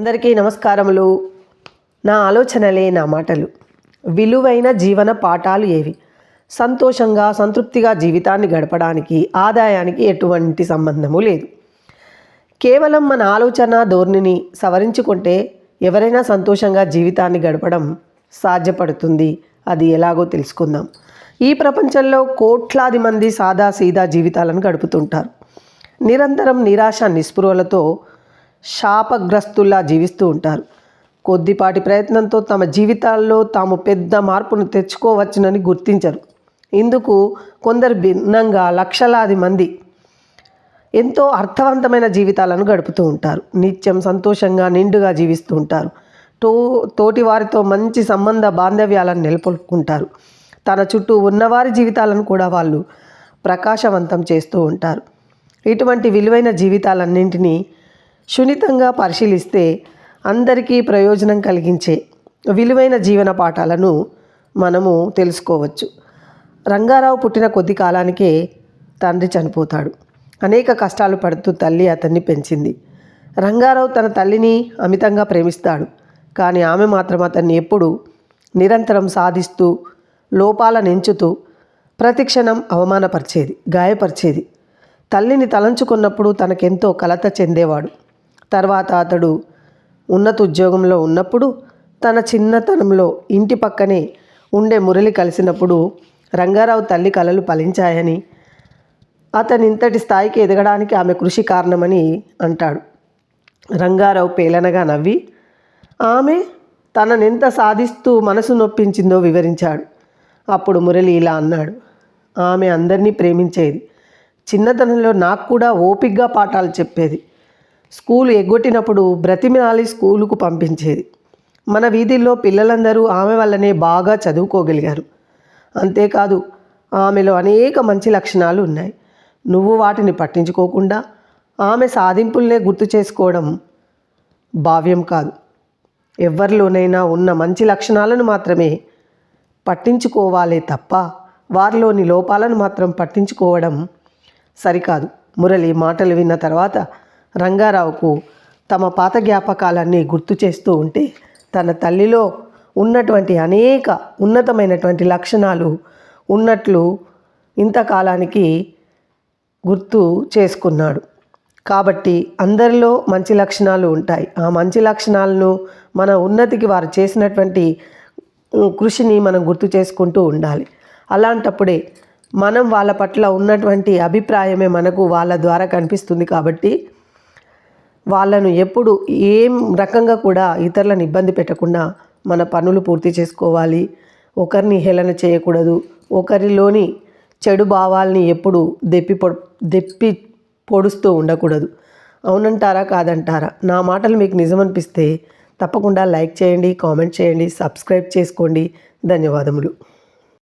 అందరికీ నమస్కారములు. నా ఆలోచనలే నా మాటలు. విలువైన జీవన పాఠాలు ఏవి? సంతోషంగా సంతృప్తిగా జీవితాన్ని గడపడానికి ఆదాయానికి ఎటువంటి సంబంధము లేదు. కేవలం మన ఆలోచన ధోరణిని సవరించుకుంటే ఎవరైనా సంతోషంగా జీవితాన్ని గడపడం సాధ్యపడుతుంది. అది ఎలాగో తెలుసుకుందాం. ఈ ప్రపంచంలో కోట్లాది మంది సాదా సీదా జీవితాలను గడుపుతుంటారు. నిరంతరం నిరాశ నిస్పృహలతో శాపగ్రస్తుల్లా జీవిస్తూ ఉంటారు. కొద్దిపాటి ప్రయత్నంతో తమ జీవితాల్లో తాము పెద్ద మార్పును తెచ్చుకోవచ్చునని గుర్తించరు. ఇందుకు కొందరు భిన్నంగా లక్షలాది మంది ఎంతో అర్థవంతమైన జీవితాలను గడుపుతూ ఉంటారు. నిత్యం సంతోషంగా నిండుగా జీవిస్తూ ఉంటారు. తో తోటి వారితో మంచి సంబంధ బాంధవ్యాలను నెలకొల్పుకుంటారు. తన చుట్టూ ఉన్నవారి జీవితాలను కూడా వాళ్ళు ప్రకాశవంతం చేస్తూ ఉంటారు. ఇటువంటి విలువైన జీవితాలన్నింటినీ సున్నితంగా పరిశీలిస్తే అందరికీ ప్రయోజనం కలిగించే విలువైన జీవన పాఠాలను మనము తెలుసుకోవచ్చు. రంగారావు పుట్టిన కొద్ది కాలానికే తండ్రి చనిపోతాడు. అనేక కష్టాలు పడుతూ తల్లి అతన్ని పెంచింది. రంగారావు తన తల్లిని అమితంగా ప్రేమిస్తాడు. కానీ ఆమె మాత్రం అతన్ని ఎప్పుడు నిరంతరం సాధిస్తూ లోపాలనెంచుతూ ప్రతిక్షణం అవమానపరిచేది గాయపరిచేది. తల్లిని తలంచుకున్నప్పుడు తనకెంతో కలత చెందేవాడు. తర్వాత అతడు ఉన్నత ఉద్యోగంలో ఉన్నప్పుడు తన చిన్నతనంలో ఇంటి పక్కనే ఉండే మురళి కలిసినప్పుడు రంగారావు తల్లి కలలు ఫలించాయని అతని ఇంతటి స్థాయికి ఎదగడానికి ఆమె కృషి కారణమని అంటాడు. రంగారావు పేలనగా నవ్వి ఆమె తననెంత సాధిస్తూ మనసు నొప్పించిందో వివరించాడు అప్పుడు మురళి ఇలా అన్నాడు. ఆమె అందరినీ ప్రేమించేది. చిన్నతనంలో నాకు కూడా ఓపిగ్గా పాఠాలు చెప్పేది. స్కూలు ఎగ్గొట్టినప్పుడు బ్రతిమినాలి స్కూలుకు పంపించేది. మన వీధిలో పిల్లలందరూ ఆమె వల్లనే బాగా చదువుకోగలిగారు. అంతేకాదు ఆమెలో అనేక మంచి లక్షణాలు ఉన్నాయి. నువ్వు వాటిని పట్టించుకోకుండా ఆమె సాధింపుల్నే గుర్తు చేసుకోవడం భావ్యం కాదు. ఎవరిలోనైనా ఉన్న మంచి లక్షణాలను మాత్రమే పట్టించుకోవాలే తప్ప వారిలోని లోపాలను మాత్రం పట్టించుకోవడం సరికాదు. మురళి మాటలు విన్న తర్వాత రంగారావుకు తమ పాత జ్ఞాపకాలన్నీ గుర్తు చేస్తూ ఉంటే తన తల్లిలో ఉన్నటువంటి అనేక ఉన్నతమైనటువంటి లక్షణాలు ఉన్నట్లు ఇంతకాలానికి గుర్తు చేసుకున్నాడు. కాబట్టి అందరిలో మంచి లక్షణాలు ఉంటాయి. ఆ మంచి లక్షణాలను మన ఉన్నతికి వారు చేసినటువంటి కృషిని మనం గుర్తు చేసుకుంటూ ఉండాలి. అలాంటప్పుడే మనం వాళ్ళ పట్ల ఉన్నటువంటి అభిప్రాయమే మనకు వాళ్ళ ద్వారా కనిపిస్తుంది కాబట్టి వాళ్ళను ఎప్పుడు ఏం రకంగా కూడా ఇతరులను ఇబ్బంది పెట్టకుండా మన పనులు పూర్తి చేసుకోవాలి. ఒకరిని హేళన చేయకూడదు. ఒకరిలోని చెడు భావాల్ని ఎప్పుడు దెప్పి పొ దెప్పి పొడుస్తూ ఉండకూడదు. అవునంటారా కాదంటారా? నా మాటలు మీకు నిజమనిపిస్తే తప్పకుండా లైక్ చేయండి కామెంట్ చేయండి సబ్స్క్రైబ్ చేసుకోండి. ధన్యవాదములు.